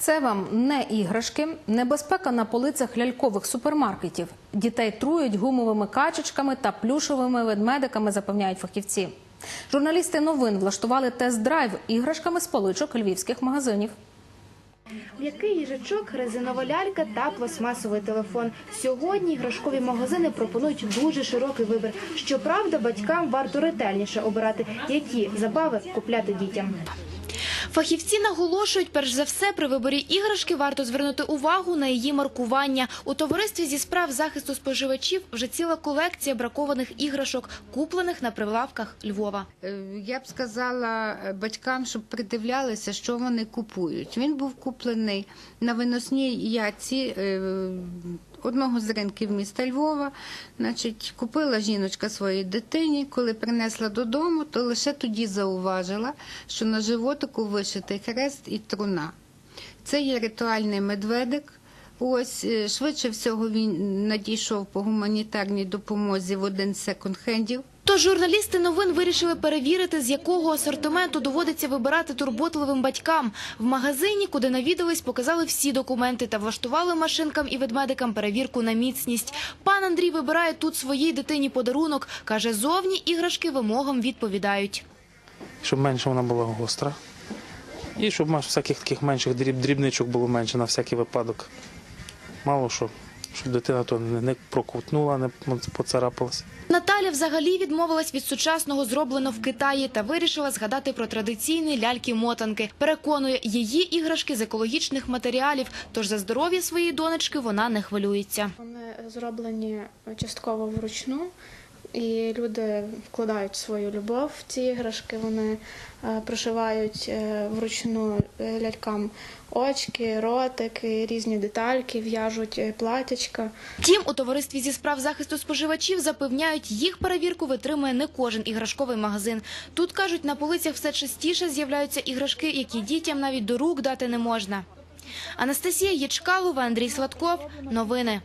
Це вам не іграшки, небезпека на полицях лялькових супермаркетів. Дітей трують гумовими качечками та плюшовими ведмедиками, запевняють фахівці. Журналісти новин влаштували тест-драйв іграшками з поличок львівських магазинів. М'який їжачок, резинова лялька та пластмасовий телефон. Сьогодні іграшкові магазини пропонують дуже широкий вибір. Щоправда, батькам варто ретельніше обирати, які забави купляти дітям. Фахівці наголошують, перш за все, при виборі іграшки варто звернути увагу на її маркування. У товаристві зі справ захисту споживачів вже ціла колекція бракованих іграшок, куплених на прилавках Львова. Е, Я б сказала е, батькам, щоб придивлялися, що вони купують. Він був куплений на виносній яці е, одного з ринків міста Львова. Значить, купила жіночка своїй дитині. Коли принесла додому, то лише тоді зауважила, що на животику вишитий хрест і труна. Це є ритуальний медведик. Ось е, швидше всього він надійшов по гуманітарній допомозі в один з секонд-хендів. Тож журналісти новин вирішили перевірити, з якого асортименту доводиться вибирати турботливим батькам. В магазині, куди навідались, показали всі документи та влаштували машинкам і ведмедикам перевірку на міцність. Пан Андрій вибирає тут своїй дитині подарунок. Каже, зовні іграшки вимогам відповідають. щоб менше вона була гостра. І щоб всяких таких менших дріб, дрібничок було менше на всякий випадок. Мало що, щоб дитина то не, проковтнула, прокутнула, не поцарапалася. Наталя взагалі відмовилась від сучасного зроблено в Китаї та вирішила згадати про традиційні ляльки-мотанки. Переконує, її іграшки з екологічних матеріалів, тож за здоров'я своєї донечки вона не хвилюється. Вони зроблені частково вручну, і люди вкладають свою любов в ці іграшки. Вони е, прошивають е, вручну е, лялькам очки, ротики, різні детальки, в'яжуть платячка. Втім, у товаристві зі справ захисту споживачів запевняють, їх перевірку витримує не кожен іграшковий магазин. Тут кажуть, на полицях все частіше з'являються іграшки, які дітям навіть до рук дати не можна. Анастасія Єчкалова, Андрій Сладков. Новини.